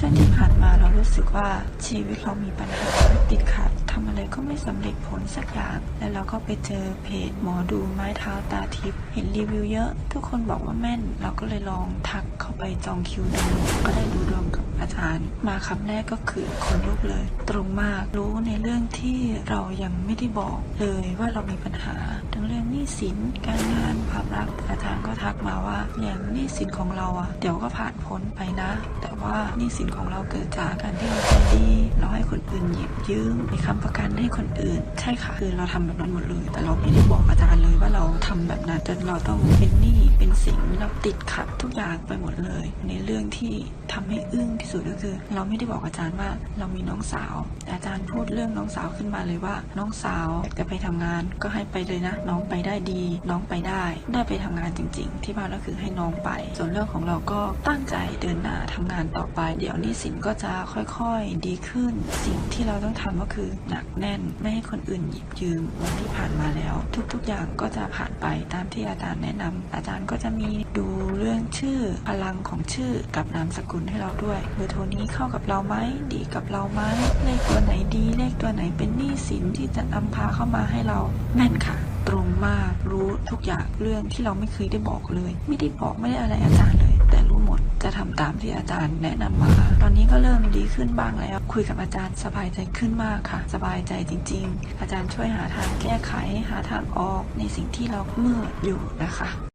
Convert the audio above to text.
ช่วงที่ผ่านมาเรารู้สึกว่าชีวิตเรามีปัญหาติดขัดทำอะไรก็ไม่สำเร็จผลสักอย่าง แล้วเราก็ไปเจอเพจหมอดูไม้เท้าตาทิพย์เห็นรีวิวเยอะ ทุกคนบอกว่าแม่น เราก็เลยลองทักเข้าไปจองคิวดูก็ได้ดูดวงกับอาจารย์ มาคำแรกก็คือคนลุกเลย ตรงมากรู้ในเรื่องที่เรายังไม่ได้บอกเลยว่าเรามีปัญหา ทั้งเรื่องหนี้สินการงานความรักอาจารย์ ทักมาว่าเนี่ยนี่สินของเราอะเดี๋ยวก็ผ่านพ้นไปนะ แต่ว่านี่สินของเราเกิดจากการที่เราใจดีเราให้คนอื่นหยิบยืมมีคำประกันให้คนอื่น ใช่ค่ะ คือเราทำแบบนั้นหมดเลย แต่เราไม่ได้บอกอาจารย์เลยว่าเราทำแบบนั้นจนเราต้องเป็นหนี้เป็นสินเราติดขัดทุกอย่างไปหมดเลย ในเรื่องที่ทำให้อึ้งที่สุดก็คือ เราไม่ได้บอกอาจารย์ว่าเรามีน้องสาว อาจารย์พูดเรื่องน้องสาวขึ้นมาเลยว่า น้องสาวจะไปทำงานก็ให้ไปเลยนะ น้องไปได้ดี น้องไปได้ ได้ไปทำงานจริง ๆ ที่บ้านก็คือให้น้องไป ส่วนเรื่องของเราก็ตั้งใจเดินหน้าทำงานต่อไป เดี๋ยวนี้สินก็จะค่อยๆดีขึ้น สิ่งที่เราต้องทำก็คือหนักแน่นไม่ให้คนอื่นหยิบยืมวันที่ผ่านมาแล้ว ทุก ๆ อย่างก็จะผ่านไปตามที่อาจารย์แนะนำอาจารย์ก็จะมีดูเรื่องชื่อพลังของชื่อกับนามสกุลให้เราด้วยเบอร์โทรนี้เข้ากับเราไหมดีกับเราไหมเลขตัวไหนดีเลขตัวไหนเป็นหนี้สินที่จะนำพาเข้ามาให้เราแม่นค่ะ ตรงมากรู้ทุกอย่างเรื่องที่เราไม่เคยได้บอกเลย ไม่ได้บอกไม่ได้อะไรอาจารย์เลย แต่รู้หมดจะทำตามที่อาจารย์แนะนำมา ตอนนี้ก็เริ่มดีขึ้นบ้างแล้ว คุยกับอาจารย์สบายใจขึ้นมากค่ะ สบายใจจริง ๆ อาจารย์ช่วยหาทางแก้ไขหาทางออกในสิ่งที่เราเมืดอยู่นะคะ